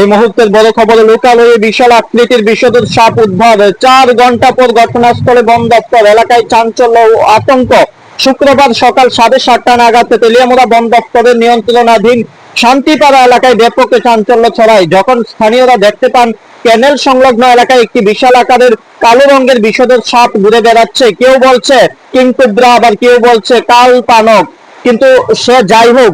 এই মুহূর্তের বড় খবর লোকালয়ে বিশাল আকৃতির বিষধর সাপ উদ্ধার। চার ঘণ্টা পর ঘটনাস্থলে বন দপ্তর, এলাকায় চাঞ্চল্য ও আতঙ্ক। শুক্রবার সকাল সাড়ে সাতটা নাগাদ তেলিয়ামুড়া বন দপ্তরের নিয়ন্ত্রণাধীন শান্তিপাড়া এলাকায় ব্যাপক চাঞ্চল্য ছড়ায়। যখন স্থানীয়রা দেখতে পান, ক্যানেল সংলগ্ন এলাকায় একটি বিশাল আকারের কালো রঙের বিষধর সাপ ঘুরে বেড়াচ্ছে। কেউ বলছে কিংকুব্রা আবার কেউ বলছে, কাল পানক কিন্তু সে যাই হোক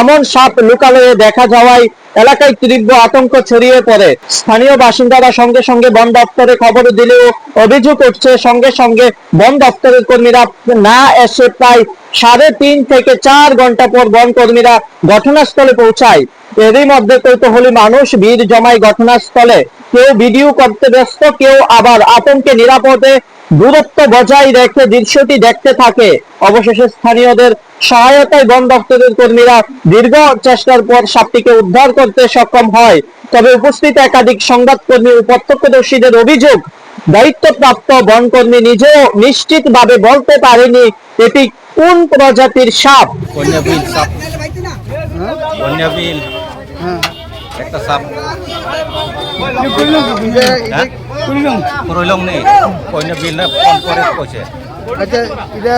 এমন সাপ লুকালয়ে দেখা যাওয়ায় এলাকায় তীব্র আতঙ্ক ছড়িয়ে পড়ে। স্থানীয় বাসিন্দারা সঙ্গে সঙ্গে বন দপ্তরে খবর দিলেও অভিযোগ উঠছে সঙ্গে সঙ্গে বন দপ্তরের কর্মীরা না এসে প্রায় সাড়ে তিন থেকে চার ঘণ্টা পর বন কর্মীরা ঘটনাস্থলে পৌঁছায়। এরই মধ্যে কৌতূহলী মানুষ ভিড় জমায় ঘটনাস্থলে। কেউ ভিডিও করতে ব্যস্ত, কেউ আবার আতঙ্কে নিরাপদে দূরত্ব বজায় রেখে দৃশ্যটি দেখতে থাকে। অবশেষে স্থানীয়দের সহায়তায় বন দপ্তরের কর্মীরা দীর্ঘ চেষ্টার পর সাপটিকে উদ্ধার করতে সক্ষম হয়। তবে উপস্থিত একাধিক সংবাদকর্মী ও প্রত্যক্ষদর্শীদের অভিযোগ দায়িত্বপ্রাপ্ত বনকর্মী নিজেও নিশ্চিতভাবে বলতে পারেনি এটি কোন প্রজাতির সাপ। বন্যবিল সাপ। বন্যবিল একটা সাপ। হ্যাঁ? করইলং নেই। বন্যবিল না ফোন করে কইছে। আচ্ছা এটা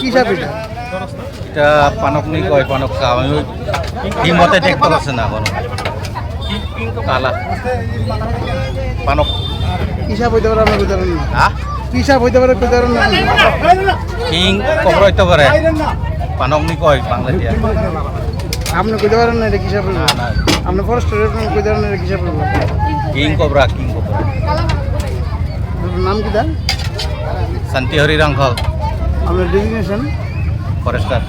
কি সাপ এটা? এটা পানক নেই কয় পানক সাপ। আমি হিমতে দেখতে পাচ্ছে না কোনো কালা। পানক। কি সাপ হইতে পারে আপনার উদাহরণ হ্যাঁ? কি সাপ হইতে পারে উদাহরণ কিং কবর হইতে পারে। পানক নি কয় বাংলা দিয়া। আপনি কইতে পারেন না এটা কি সাপ না না। আপনি ফরেস্টের কইতে পারেন না এটা কি সাপ কিং কোবরা কিং কোবরা নাম কি দা শান্তি হরি রাঙ্গল আপনার ডেজিগনেশন ফরেস্টার